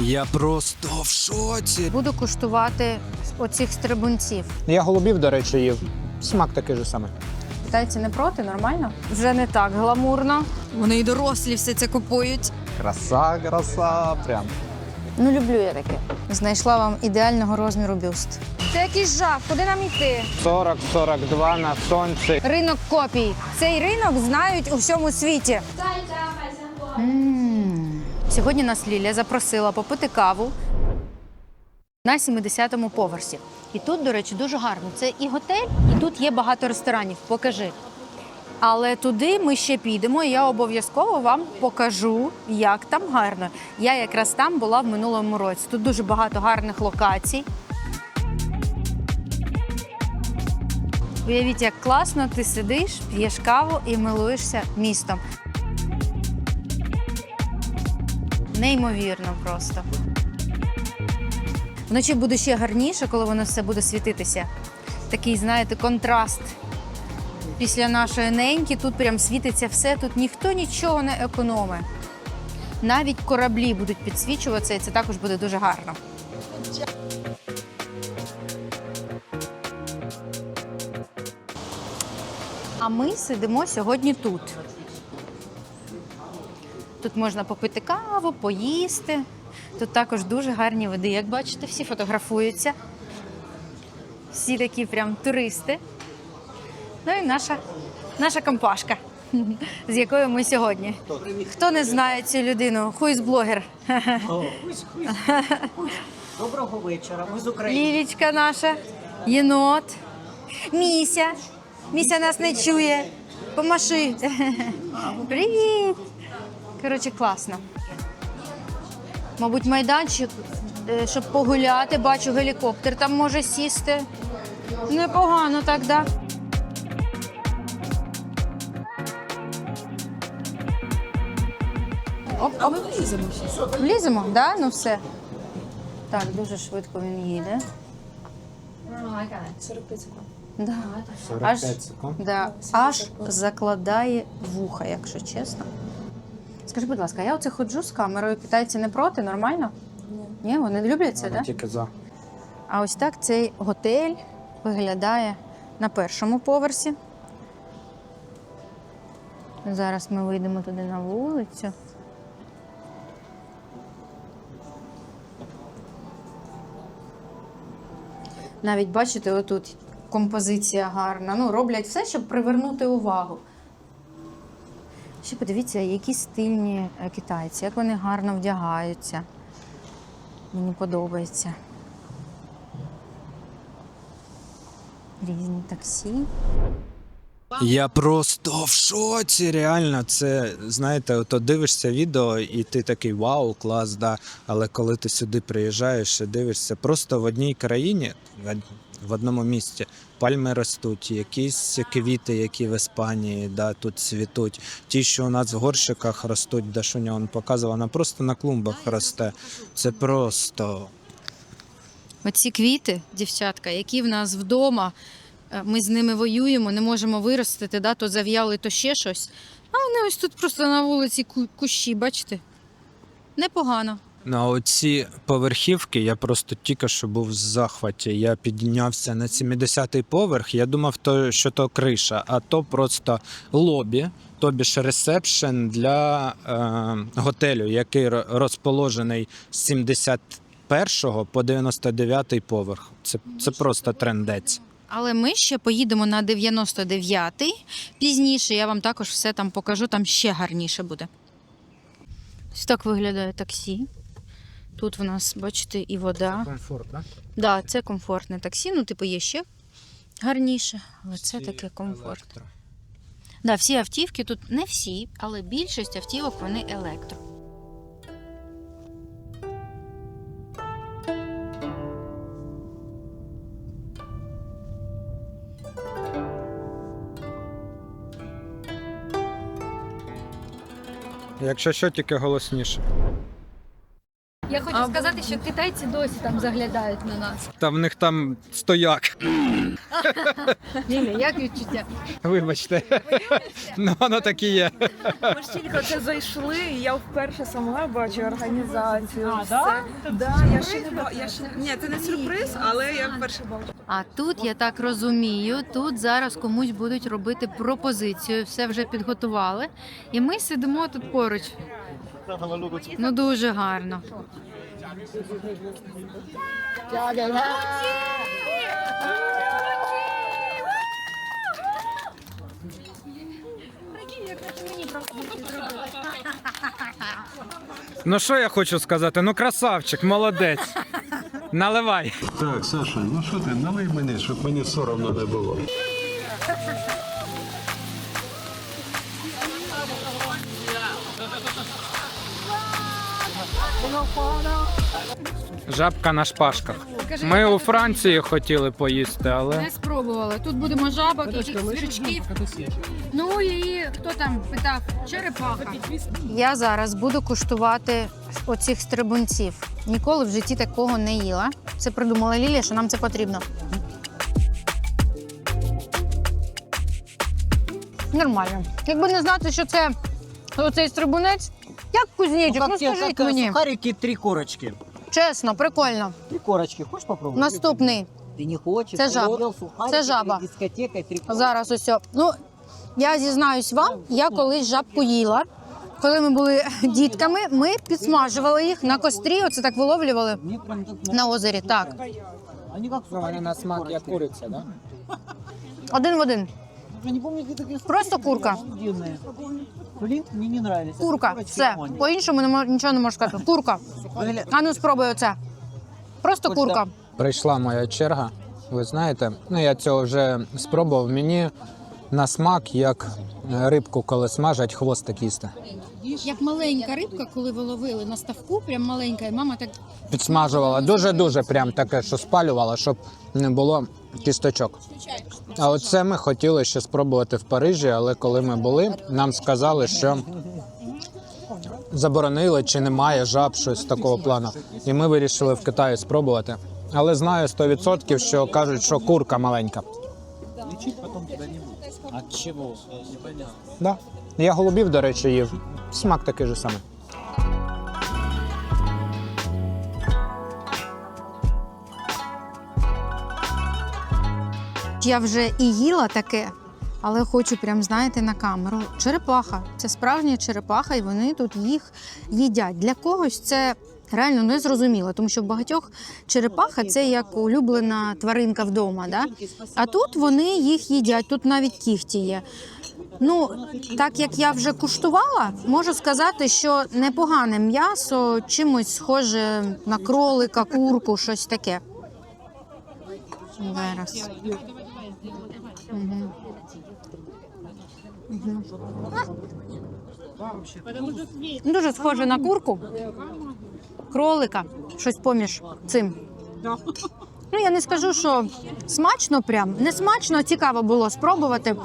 Я просто в шоці. Буду куштувати оцих стрибунців. Я голубів, до речі, їв. Смак такий же самий. Китайці не проти, нормально? Вже не так гламурно. Вони і дорослі все це купують. Краса, краса, прям. Ну, люблю я таке. Знайшла вам ідеального розміру бюст. Це якийсь жах, куди нам йти? 40-42 на сонці. Ринок копій. Цей ринок знають у всьому світі. М. Сьогодні нас Ліля запросила попити каву на 70-му поверсі. І тут, до речі, дуже гарно. Це і готель, і тут є багато ресторанів. Покажи. Але туди ми ще підемо, і я обов'язково вам покажу, як там гарно. Я якраз там була в минулому році. Тут дуже багато гарних локацій. Уявіть, як класно ти сидиш, п'єш каву і милуєшся містом. Неймовірно просто. Вночі буде ще гарніше, коли воно все буде світитися. Такий, знаєте, контраст. Після нашої неньки тут прям світиться все, тут ніхто нічого не економить. Навіть кораблі будуть підсвічуватися, і це також буде дуже гарно. А ми сидимо сьогодні тут. Тут можна попити каву, поїсти. Тут також дуже гарні види. Як бачите, всі фотографуються. Всі такі прям туристи. Ну і наша, наша компашка, з якою ми сьогодні. Хто не знає цю людину? Хуйс блогер. Доброго вечора. Ми з України. Лілічка наша, єнот, Міся. Міся нас не чує. Помаши. Привіт. Коротше, класно. Мабуть, майданчик, е, щоб погуляти, бачу гелікоптер там може сісти. Непогано так, да? Оп, оп. Ми вліземо. Вліземо, так? Да? Ну все. Так, дуже швидко він їде. 45 секунд. Да. 45 Аж, да, аж закладає вуха, якщо чесно. Скажи, будь ласка, я оце ходжу з камерою, китайці не проти, нормально? Ні. Ні, вони люблять це, так? Тільки за. А ось так цей готель виглядає на першому поверсі. Зараз ми вийдемо туди на вулицю. Навіть бачите, отут композиція гарна. Ну, роблять все, щоб привернути увагу. Ще подивіться, які стильні е, китайці, як вони гарно вдягаються. Мені подобається. Різні таксі. Я просто в шоці. Реально, це знаєте, ото дивишся відео, і ти такий вау, клас, да. Але коли ти сюди приїжджаєш і дивишся, просто в одній країні, в одному місті, пальми ростуть, якісь квіти, які в Іспанії, да, тут цвітуть. Ті, що у нас в горщиках ростуть, Дашуня он показувала, вона просто на клумбах росте. Це просто. Оці квіти, дівчатка, які в нас вдома, е, ми з ними воюємо, не можемо виростити, да, то зав'яли, то ще щось. А вони ось тут просто на вулиці кущі, бачите? Непогано. На оці поверхівки я просто тільки що був в захваті. Я піднявся на 70-й поверх. Я думав, то, що то криша, а то просто лобі, тобі ж ресепшн для е, готелю, який розположений з 71 по 99 поверх. Це, це просто трендець. Але ми ще поїдемо на 99-й. Пізніше я вам також все там покажу, там ще гарніше буде. Ось так виглядає таксі. Тут в нас, бачите, і вода. Комфорт, так? Да, це комфортне таксі. Ну, типу, є ще гарніше, але це таке комфорт. Да, всі автівки тут не всі, але більшість автівок вони електро. Якщо що, тільки голосніше. Я хочу сказати, що китайці досі там заглядають на нас. Та в них там стояк. Ліля, як відчуття? Вибачте. Ну, воно так і є. Ми ж тільки це зайшли, і я вперше сама бачу організацію. А, да? Да, я ще не ба- я ще ні, це не сюрприз, але я вперше бачу. А тут я так розумію, тут зараз комусь будуть робити пропозицію, все вже підготували. І ми сидимо тут поруч. Ну дуже гарно. Ну що я хочу сказати? Ну красавчик, молодець. Наливай. Так, Саша, ну що ти, налий мені, щоб мені соромно не було. Жабка на шпажках. Ми у Франції хотіли поїсти, але Не спробували. Тут будемо жабок, яких свірчків. Ну і хто там питав? Черепаха. Я зараз буду куштувати оцих стрибунців. Ніколи в житті такого не їла. Це придумала Лілія, що нам це потрібно. Нормально. Якби не знати, що це оцей стрибунець, як кузнечик, ну, тебе, скажіть как, мені. Сухарики, три корочки. Чесно, прикольно. Три корочки. Хочешь попробовать? Наступний. Ты не хочешь? Это жаба. Поел сухарики Это жаба. перед дискотекой, три корочки. Зараз ось. Ну, я зізнаюсь вам, я колись жабку їла. Коли ми були дітками, ми підсмажували їх на кострі, оце так виловлювали Мне прям так на озері. Так, Они как Вони на смак як куриця, да? один в один. Я не помню, где такие Просто курка. Обалденные. Блин, мне не нравились. А Курка, корочки все. нормальные. По-іншому не мож- нічого не можу сказати. Курка. Были- А ну спробуй оце. Просто курка. прийшла моя черга. Ви знаєте, ну я цього вже спробував. Мені на смак, як рибку, коли смажать, хвостик їсти. Як маленька рибка, коли ви ловили на ставку, прям маленька, і мама так Підсмажувала дуже-дуже прям таке, що спалювала, щоб не було кісточок. А оце ми хотіли ще спробувати в Парижі, але коли ми були, нам сказали, що заборонили чи немає жаб, щось такого плану. І ми вирішили в Китаї спробувати. Але знаю 100%, що кажуть, що курка маленька. От? Да. Я голубів, до речі, їв. Смак такий же самий. Я вже і їла таке, але хочу прям, знаєте, на камеру. Черепаха. Це справжня черепаха, і вони тут їх їдять. Для когось це реально не зрозуміло, тому що в багатьох черепаха це як улюблена тваринка вдома. Да? А тут вони їх їдять, тут навіть кіхті є. Ну, так як я вже куштувала, можу сказати, що непогане м'ясо, чимось схоже на кролика, курку, щось таке. Зараз. Дуже схоже на курку, кролика, щось поміж цим. Ну, я не скажу, що смачно прям. Не смачно, цікаво було спробувати.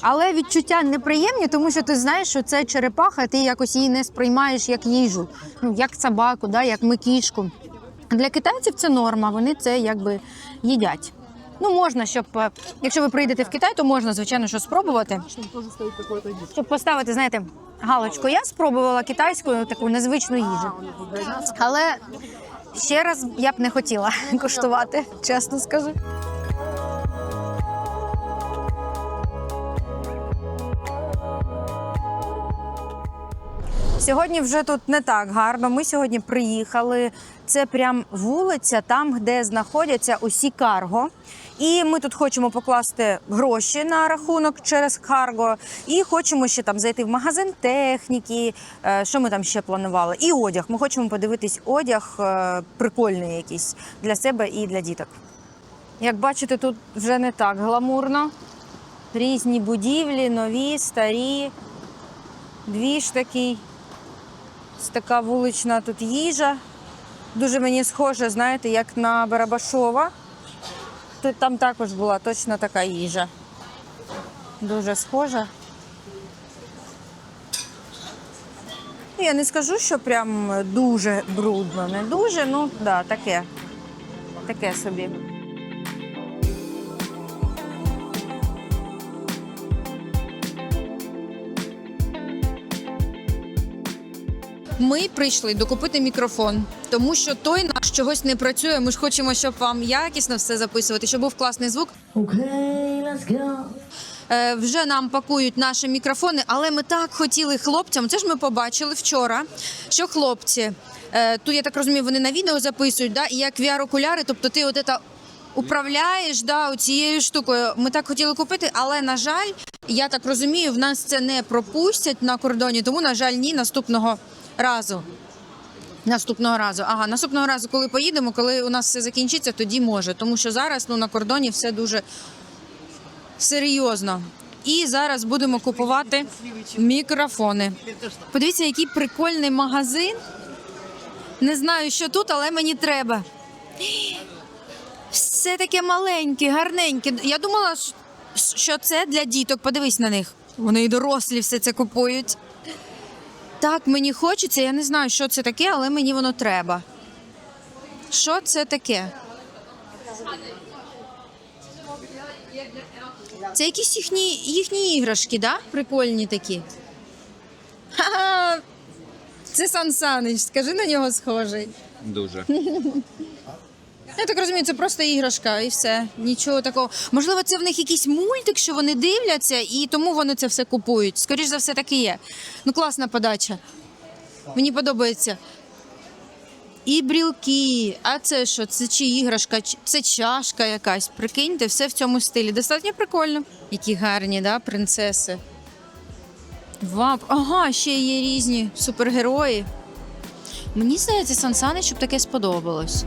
Але відчуття неприємні, тому що ти знаєш, що це черепаха, ти якось її не сприймаєш як їжу, ну, як собаку, да, як ми кішку. Для китайців це норма, вони це якби їдять. Ну, можна, щоб е, якщо ви прийдете в Китай, то можна, звичайно, що спробувати. Щоб поставити, знаєте, галочку. Я спробувала китайську таку незвичну їжу. Але ще раз я б не хотіла куштувати, чесно скажу. Сьогодні вже тут не так гарно. Ми сьогодні приїхали. Це прям вулиця, там, де знаходяться усі карго. І ми тут хочемо покласти гроші на рахунок через карго. І хочемо ще там зайти в магазин техніки. Е, Що ми там ще планували? І одяг. Ми хочемо подивитись одяг е, прикольний якийсь для себе і для діток. Як бачите, тут вже не так гламурно. Різні будівлі, нові, старі. Двіж такий. Ось така вулична тут їжа. Дуже мені схоже, знаєте, як на Барабашова. Тут там також була точно така їжа. Дуже схожа. Я не скажу, що прям дуже брудно, не дуже, ну да, таке. Таке собі. Ми прийшли докупити мікрофон, тому що той наш чогось не працює. Ми ж хочемо, щоб вам якісно все записувати, щоб був класний звук. Okay, let's go. Е, вже нам пакують наші мікрофони, але ми так хотіли хлопцям. Це ж ми побачили вчора, що хлопці, е, тут я так розумію, вони на відео записують, да, і як VR-окуляри, тобто ти от це управляєш да, цією штукою. Ми так хотіли купити, але на жаль, я так розумію, в нас це не пропустять на кордоні, тому на жаль, ні, наступного разу. Наступного разу. Ага, наступного разу, коли поїдемо, коли у нас все закінчиться, тоді може. Тому що зараз ну, на кордоні все дуже серйозно. І зараз будемо купувати мікрофони. Подивіться, який прикольний магазин. Не знаю, що тут, але мені треба. Все таке маленьке, гарненьке. Я думала, що це для діток. Подивись на них. Вони і дорослі все це купують. Так, мені хочеться, я не знаю, що це таке, але мені воно треба. Що це таке? Це якісь їхні, їхні іграшки, да? Прикольні такі. Ха-ха! Це Сан Санич, скажи на нього схожий. Дуже. Я так розумію, це просто іграшка і все. Нічого такого. Можливо, це в них якийсь мультик, що вони дивляться, і тому вони це все купують. Скоріше за все, так і є. Ну, класна подача. Мені подобається. І брілки. А це що? Це чи іграшка? Це чашка якась. Прикиньте, все в цьому стилі. Достатньо прикольно. Які гарні, да, принцеси. Вау. Ага, ще є різні супергерої. Мені здається, Сансани, щоб таке сподобалось.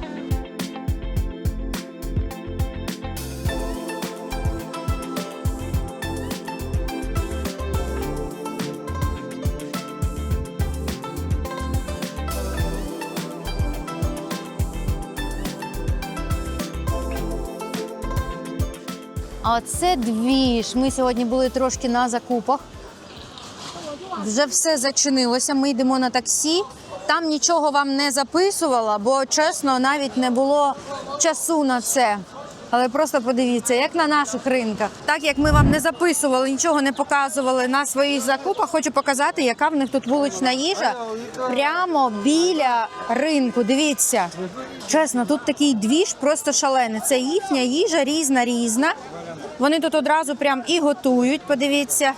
А це двіж. Ми сьогодні були трошки на закупах. Вже все зачинилося. Ми йдемо на таксі. Там нічого вам не записувала, бо чесно, навіть не було часу на це. Але просто подивіться, як на наших ринках, так як ми вам не записували, нічого не показували на своїх закупах, хочу показати, яка в них тут вулична їжа прямо біля ринку. Дивіться, чесно, тут такий двіж просто шалений. Це їхня їжа різна, різна. Вони тут одразу прям і готують. Подивіться.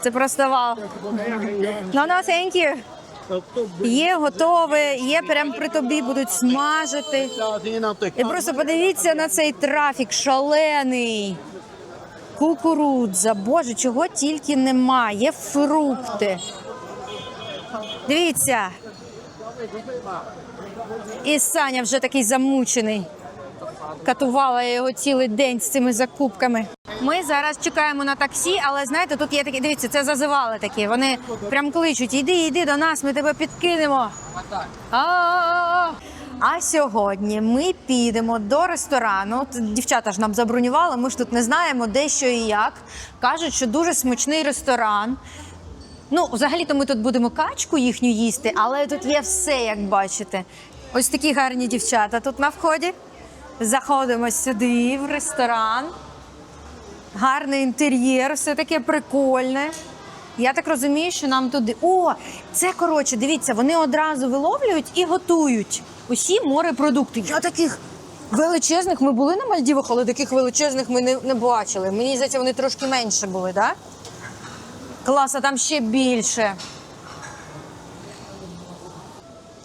Це просто вау. No, no, thank you. Є готове, є прям при тобі будуть смажити. І просто подивіться на цей трафік шалений. Кукурудза, боже, чого тільки нема. Є фрукти. Дивіться. І Саня вже такий замучений. Катувала його цілий день з цими закупками. Ми зараз чекаємо на таксі, але знаєте, тут є такі, дивіться, це зазивали такі. Вони прям кличуть: іди, іди до нас, ми тебе підкинемо. А-а-а. А сьогодні ми підемо до ресторану. Дівчата ж нам забронювали, ми ж тут не знаємо, де що і як. Кажуть, що дуже смачний ресторан. Ну, взагалі-то ми тут будемо качку їхню їсти, але тут є все, як бачите. Ось такі гарні дівчата тут на вході. Заходимо сюди, в ресторан. Гарний інтер'єр, все таке прикольне. Я так розумію, що нам туди. О, це коротше, дивіться, вони одразу виловлюють і готують усі морепродукти. Я таких величезних ми були на Мальдівах, але таких величезних ми не, не бачили. Мені здається, вони трошки менше були, так? Да? Клас, а там ще більше.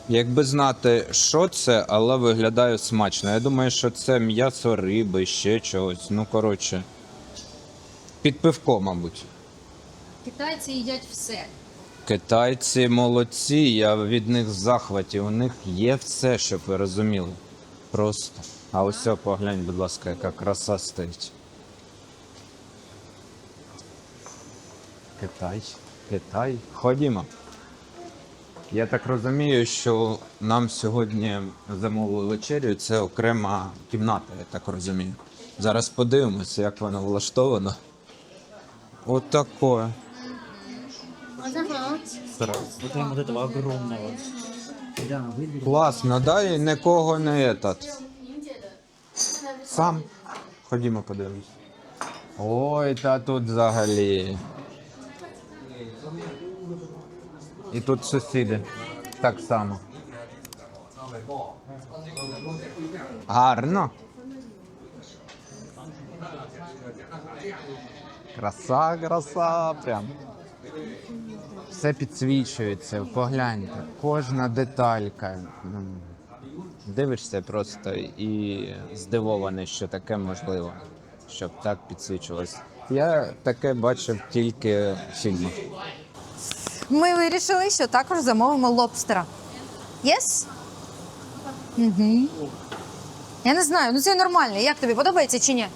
Якби знати, що це, але виглядає смачно. Я думаю, що це м'ясо риби, ще чогось. Ну, коротше. Під пивко, мабуть. Китайці їдять все. Китайці молодці, я від них в захваті. У них є все, щоб ви розуміли. Просто. А ось о, поглянь, будь ласка, яка краса стоїть. Китай, Китай. Ходімо. Я так розумію, що нам сьогодні замовили вечерю. Це окрема кімната, я так розумію. Зараз подивимося, як воно влаштовано. Отаке. Вот прям вот этого огромного. Да, выбери. Класно, да, і нікого не этот. Сам. Ходімо подивимось. Ой, та тут взагалі. І тут сусіди. Так само. Гарно. Краса, краса, прям. Все підсвічується, погляньте. Кожна деталька. Дивишся просто і здивований, що таке можливо, щоб так підсвічувалось. Я таке бачив тільки в фільмах. Ми вирішили, що також замовимо лобстера. Єс? Угу. Я не знаю, ну це нормально. Як тобі подобається чи ні?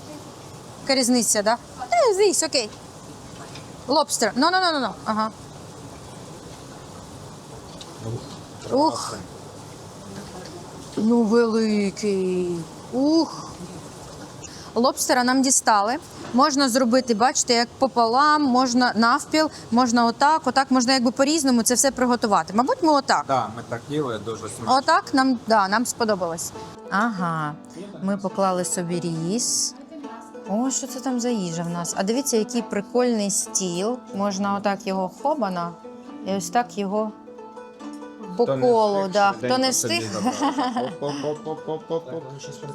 Різниця, да? Е, звісь, окей. Лобстер. Ну, ну, ну, ну, ну. Ага. Ух. Ну, великий. Ух. Лобстера нам дістали. Можна зробити, бачите, як пополам, можна навпіл, можна отак, отак, можна якби по-різному це все приготувати. Мабуть, ми отак. Так, ми так їли дуже смачно. Отак нам, да, нам сподобалось. Ага, ми поклали собі ріс. О, що це там за їжа в нас? А дивіться, який прикольний стіл. Можна отак його хобана і ось так його по колу. Да. Хто не встиг.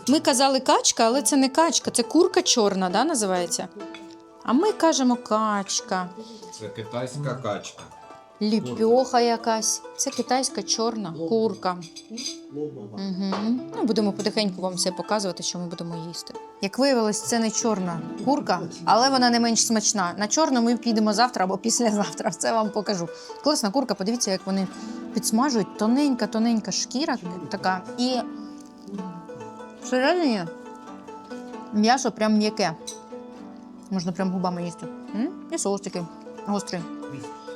Ми казали качка, але це не качка, це курка чорна, да, називається. А ми кажемо качка. Це китайська качка. Ліпьоха якась. Це китайська чорна курка. Угу. Ну, будемо потихеньку вам все показувати, що ми будемо їсти. Як виявилось, це не чорна курка, але вона не менш смачна. На чорну ми підемо завтра або післязавтра. Це вам покажу. Класна курка, подивіться, як вони підсмажують. Тоненька, тоненька шкіра така. І всередині м'ясо прям м'яке. Можна прям губами їсти. М? І соус такий гострий.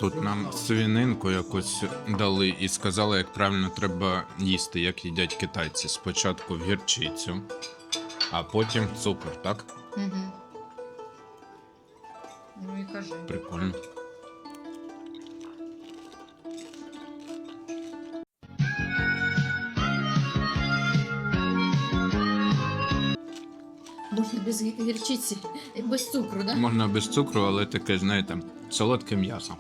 Тут нам свінинку якусь дали і сказали, як правильно треба їсти, як їдять китайці. Спочатку в гірчицю, а потім в цукор, так? Угу. Ну і кажи. Прикольно. Можна без гірчиці, без цукру, да? Можна без цукру, але таке, знаєте, солодке м'ясо.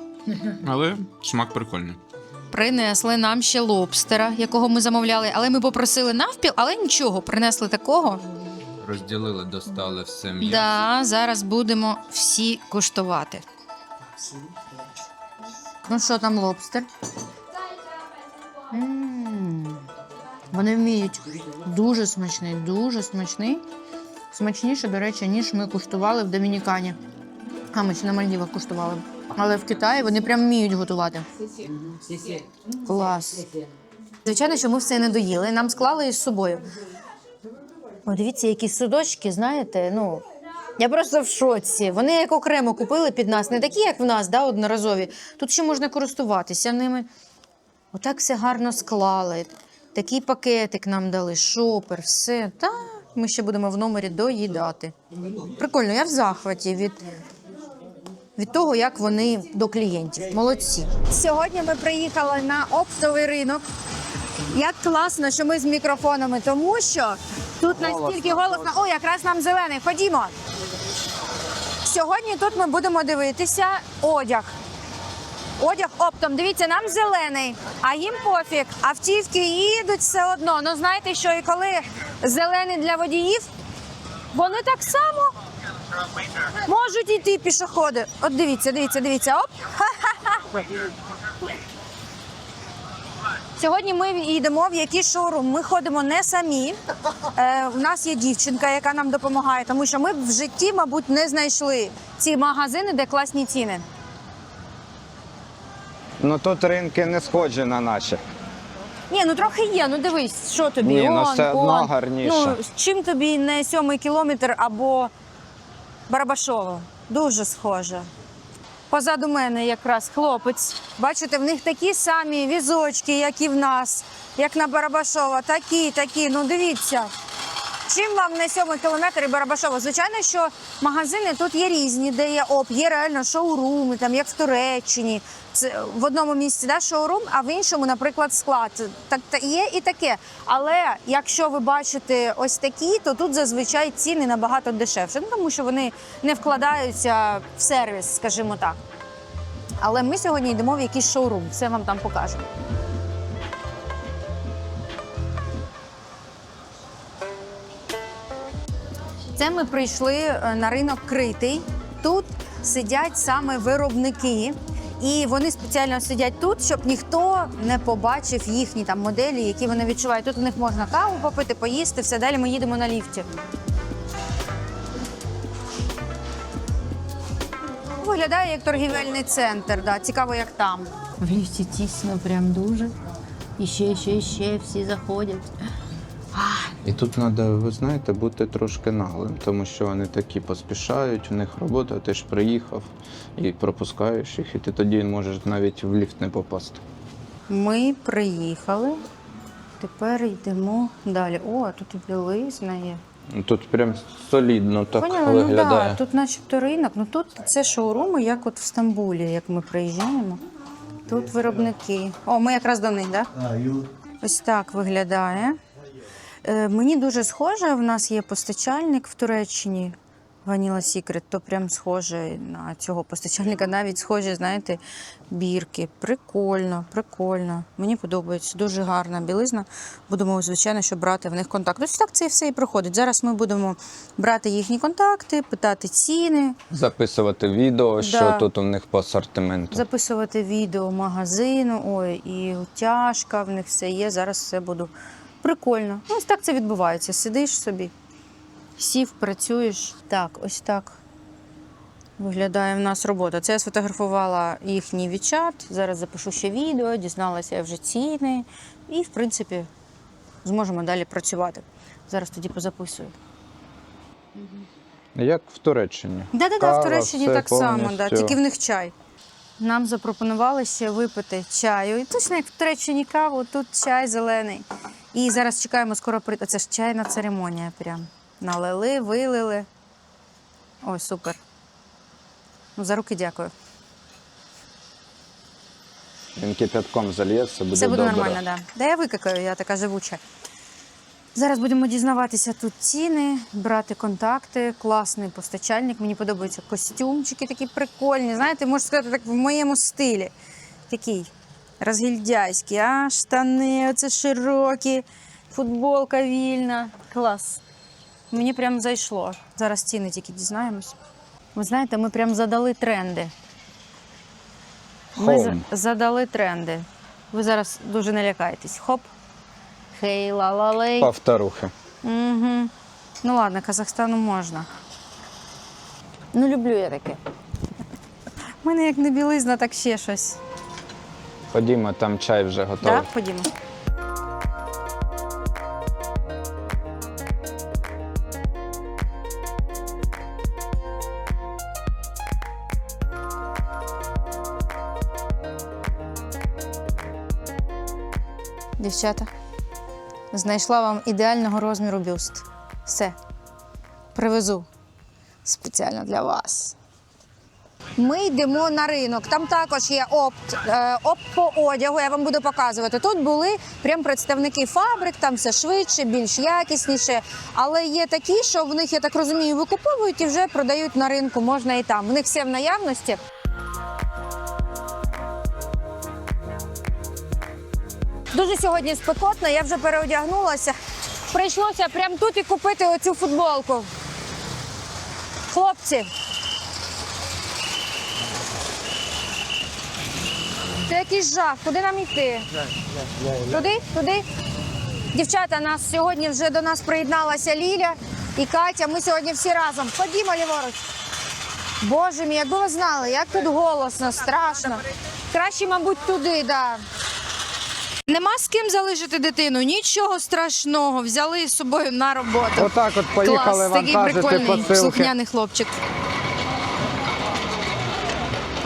Але смак прикольний. Принесли нам ще лобстера, якого ми замовляли, але ми попросили навпіл, але нічого, принесли такого. Розділили, достали все м'ясо. Да, зараз будемо всі куштувати. Ну що там лобстер? М, Вони вміють дуже смачний, дуже смачний. Смачніше, до речі, ніж ми куштували в Домінікані. А ми ще на Мальдівах куштували. Але в Китаї вони прям вміють готувати. Клас. Звичайно, що ми все не доїли. Нам склали із собою. О, дивіться, які судочки, знаєте, ну. Я просто в шоці. Вони як окремо купили під нас, не такі, як в нас, да, одноразові. Тут ще можна користуватися ними. Отак все гарно склали. Такий пакетик нам дали, шопер, все. Та ми ще будемо в номері доїдати. Прикольно, я в захваті від, від того, як вони до клієнтів. Молодці. Сьогодні ми приїхали на оптовий ринок. Як класно, що ми з мікрофонами, тому що тут настільки голосно. О, якраз нам зелений. Ходімо. Сьогодні тут ми будемо дивитися одяг. Одяг оптом. Дивіться, нам зелений, а їм пофіг. Автівки їдуть все одно. Ну знаєте, що і коли зелений для водіїв, вони так само можуть йти пішоходи. От дивіться, дивіться, дивіться. Оп. Ха-ха-ха. Сьогодні ми йдемо в який шоурум. Ми ходимо не самі. Е, у нас є дівчинка, яка нам допомагає, тому що ми в житті, мабуть, не знайшли ці магазини, де класні ціни. Ну тут ринки не схожі на наші. Ні, ну трохи є. Ну дивись, що тобі? Ні, ну, Он, все одно гарніше. Ну, з чим тобі не сьомий кілометр або Барабашово? Дуже схоже. Позаду мене якраз хлопець. Бачите, в них такі самі візочки, як і в нас, як на Барабашова. Такі, такі. Ну дивіться. Чим вам не сьомий кілометр і Барабашово? Звичайно, що магазини тут є різні, де є оп, є реально шоуруми, там як в Туреччині. Це в одному місці да, шоурум, а в іншому, наприклад, склад. Так та є і таке. Але якщо ви бачите ось такі, то тут зазвичай ціни набагато дешевше, ну, тому що вони не вкладаються в сервіс, скажімо так. Але ми сьогодні йдемо в якийсь шоурум, все вам там покажемо. Це ми прийшли е, на ринок критий. Тут сидять саме виробники, і вони спеціально сидять тут, щоб ніхто не побачив їхні там моделі, які вони відчувають. Тут у них можна каву попити, поїсти, все далі ми їдемо на ліфті. Виглядає як торгівельний центр. Да. Цікаво, як там. В ліфті тісно, прям дуже. І ще, ще, ще всі заходять. І тут треба, ви знаєте, бути трошки наглим, тому що вони такі поспішають, у них робота, ти ж приїхав і пропускаєш їх, і ти тоді можеш навіть в ліфт не попасти. Ми приїхали. Тепер йдемо далі. О, тут і білизна є. Ну, Тут прям солідно так Поняла? Ну виглядає. да, тут начебто ринок. Ну тут це шоуруми, як от в Стамбулі, як ми приїжджаємо. Тут виробники. О, ми якраз до них, так? Да? Ось так виглядає. Е, мені дуже схоже, в нас є постачальник в Туреччині. Vanilla Secret, то прям схоже на цього постачальника, навіть схожі, знаєте, бірки. Прикольно, прикольно. Мені подобається. Дуже гарна білизна. Будемо, звичайно, що брати в них контакт. Ось так це все і проходить. Зараз ми будемо брати їхні контакти, питати ціни, Записувати відео, що Да. тут у них по асортименту. записувати відео магазину. Ой, і утяжка в них все є. Зараз все буду. Прикольно. Ну, Ось так це відбувається. Сидиш собі, сів, працюєш. Так, ось так. Виглядає в нас робота. Це я сфотографувала їхній відчат. Зараз запишу ще відео, дізналася я вже ціни. І, в принципі, зможемо далі працювати. Зараз тоді позаписую. Як в Туреччині. Да-да-да, в Туреччині так само, да, тільки в них чай. Нам запропонували ще випити чаю. І точно як в Туреччині каву, тут чай зелений. І зараз чекаємо, скоро прийде. Це ж чайна церемонія прям. Налили, вилили. Ой, супер. Ну, за руки дякую. Він кипятком зальється, буде Все буде добре. нормально, так. Да. Да я викакаю, я така живуча. Зараз будемо дізнаватися тут ціни, брати контакти. Класний постачальник. Мені подобаються костюмчики такі прикольні. Знаєте, можна сказати, так в моєму стилі. Такий розгільдяйський, а штани, оце широкі, футболка вільна. Клас. Мені прям зайшло. Зараз ціни тільки дізнаємось. Ви знаєте, ми прям задали тренди. Ми Home. задали тренди. Ви зараз дуже не лякаєтесь. Хоп. Хей, ла-ла-лей. Повторухи. Угу. Ну ладно, Казахстану можна. Ну, люблю я таке. У мене як не білизна, так ще щось. Ходімо, там чай вже готовий. Так, ходімо. Дівчата, знайшла вам ідеального розміру бюст. Все. Привезу спеціально для вас. Ми йдемо на ринок. Там також є опт, е, опт по одягу. Я вам буду показувати. Тут були прям представники фабрик, там все швидше, більш якісніше. Але є такі, що в них, я так розумію, викуповують і вже продають на ринку. Можна і там. В них все в наявності. Дуже сьогодні спекотно, я вже переодягнулася. Прийшлося прямо тут і купити оцю футболку. Хлопці, Це якийсь жах. Куди нам йти? Туди? Туди? Дівчата, нас сьогодні вже до нас приєдналася Ліля і Катя. Ми сьогодні всі разом. Ходімо, ліворуч. Боже мій, якби ви знали, як тут голосно, страшно. Краще, мабуть, туди, так. Да. Нема з ким залишити дитину, нічого страшного. Взяли з собою на роботу. Отак от поїхали Клас, такий вантажити прикольний, посилки. слухняний хлопчик.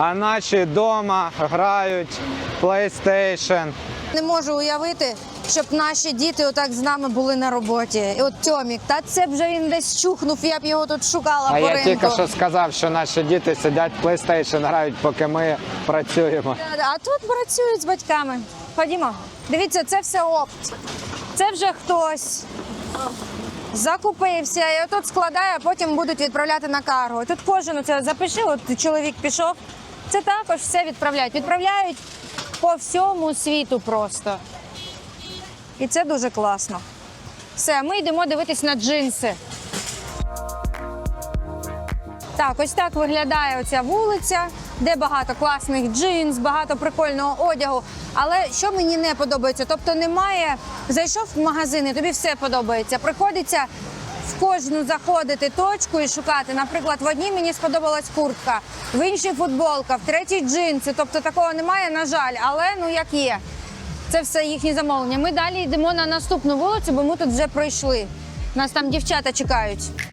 А наші вдома грають PlayStation. Не можу уявити, щоб наші діти отак з нами були на роботі. І от Тьомік, та це вже він десь чухнув, я б його тут шукала А по я ринку. тільки що сказав, що наші діти сидять PlayStation грають, поки ми працюємо. А тут працюють з батьками. Ходімо. Дивіться, це все опт. Це вже хтось закупився і отут складає, а потім будуть відправляти на карго. Тут кожен це запиши, от чоловік пішов, Це також все відправляють. Відправляють по всьому світу просто. І це дуже класно. Все, ми йдемо дивитись на джинси. Так, ось так виглядає оця вулиця, де багато класних джинс, багато прикольного одягу. Але що мені не подобається, тобто немає. Зайшов в магазин і тобі все подобається. Приходиться в кожну заходити точку і шукати. Наприклад, в одній мені сподобалась куртка, в іншій футболка, в третій джинси. Тобто такого немає, на жаль, але ну як є. Це все їхні замовлення. Ми далі йдемо на наступну вулицю, бо ми тут вже пройшли. Нас там дівчата чекають.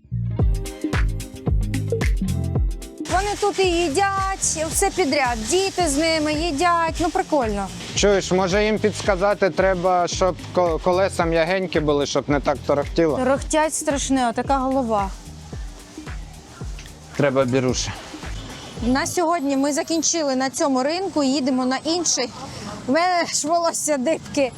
Вони тут і їдять, все підряд. Діти з ними їдять. Ну прикольно. Чуєш, може їм підсказати, треба, щоб ко- колеса м'ягенькі були, щоб не так торохтіло. Рохтять страшне, отака голова. Треба біруші. На сьогодні ми закінчили на цьому ринку, їдемо на інший. У мене ж волосся дибки.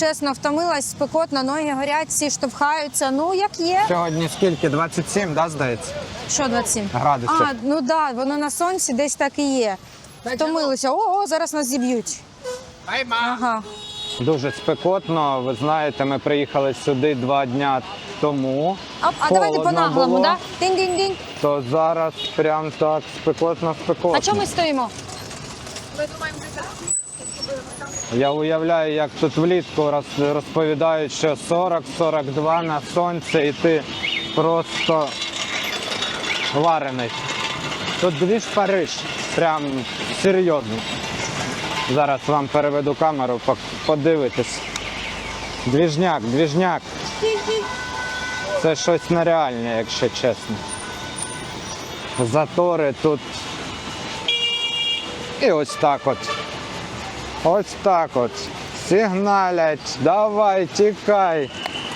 Чесно, втомилась, спекотно, ноги горять, всі штовхаються. Ну, як є. Сьогодні скільки? 27, да, здається? Що 27? Градусів. А, ну так, да, воно на сонці десь так і є. Втомилися. О, о, зараз нас зіб'ють. Ага. Дуже спекотно. Ви знаєте, ми приїхали сюди два дня тому. А, а давайте по-наглому, було. да? Динь-динь-динь. То зараз прям так спекотно спекотно. А чому ми стоїмо? Я уявляю, як тут влітку розповідають, що 40-42 на сонці, і ти просто варений. Тут дві ж Париж, прям серйозно. Зараз вам переведу камеру, подивитись. Двіжняк, двіжняк. Це щось нереальне, якщо чесно. Затори тут. І ось так от. Ось так от. Сигналять, давай, тікай.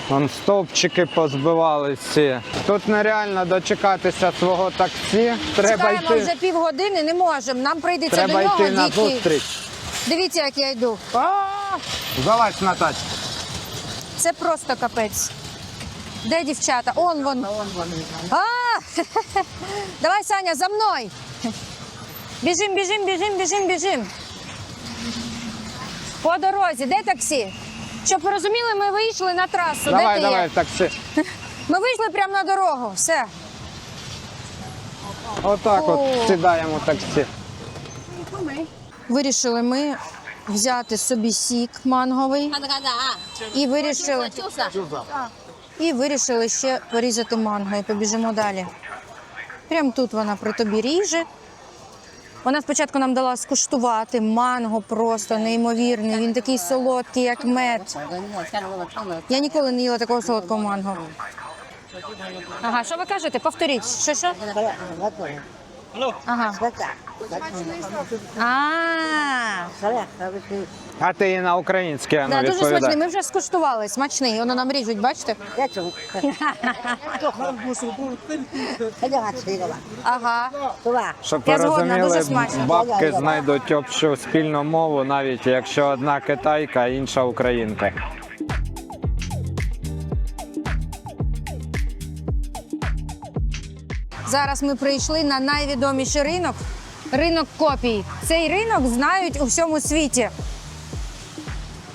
Вон стовпчики позбивали всі. Тут нереально дочекатися свого таксі. Треба Чекаємо йти, вже півгодини, не можемо. Нам прийдеться треба до нього йти на дійти. зустріч. Дивіться, як я йду. Залазь на тачку. Це просто капець. Де дівчата? Он вон. А! Давай, Саня, за мною. Біжим, біжим, біжим, біжим, біжим. По дорозі, де таксі? Щоб ви розуміли, ми вийшли на трасу. де Давай, ти давай є? таксі. Ми вийшли прямо на дорогу. Все. Отак О. от сідаємо в таксі. Вирішили ми взяти собі сік манговий і вирішили, і вирішили ще порізати манго і побіжимо далі. Прямо тут вона при тобі ріже. Вона спочатку нам дала скуштувати манго просто неймовірний. Він такий солодкий, як мед. Я ніколи не їла такого солодкого манго. Ага, що ви кажете? Повторіть. Що що? Ага. А, А ти і на українське ну, да, дуже відповідай. смачний. Ми вже скуштували. Смачний. Воно нам ріжуть, бачите? Ага. Щоб ви Я згодна, розуміли, дуже смачно. бабки знайдуть общу спільну мову, навіть якщо одна китайка, а інша українка. Зараз ми прийшли на найвідоміший ринок ринок копій. Цей ринок знають у всьому світі.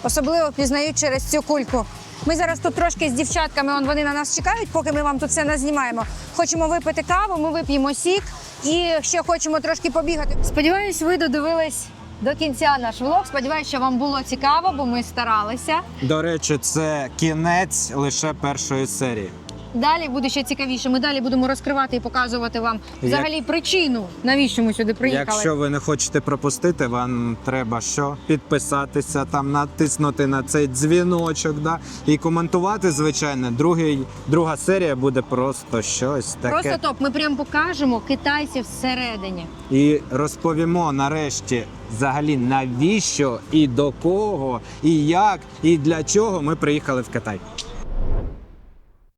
Особливо пізнають через цю кульку. Ми зараз тут трошки з дівчатками, он вони на нас чекають, поки ми вам тут все назнімаємо. Хочемо випити каву, ми вип'ємо сік і ще хочемо трошки побігати. Сподіваюсь, ви додивились до кінця наш влог. Сподіваюсь, що вам було цікаво, бо ми старалися. До речі, це кінець лише першої серії. Далі буде ще цікавіше. Ми далі будемо розкривати і показувати вам взагалі причину, навіщо ми сюди приїхали. Якщо ви не хочете пропустити, вам треба що? Підписатися, там натиснути на цей дзвіночок, да? і коментувати, звичайно. Другий, друга серія буде просто щось таке. Просто топ. Ми прямо покажемо китайців всередині. І розповімо нарешті взагалі навіщо і до кого, і як, і для чого ми приїхали в Китай.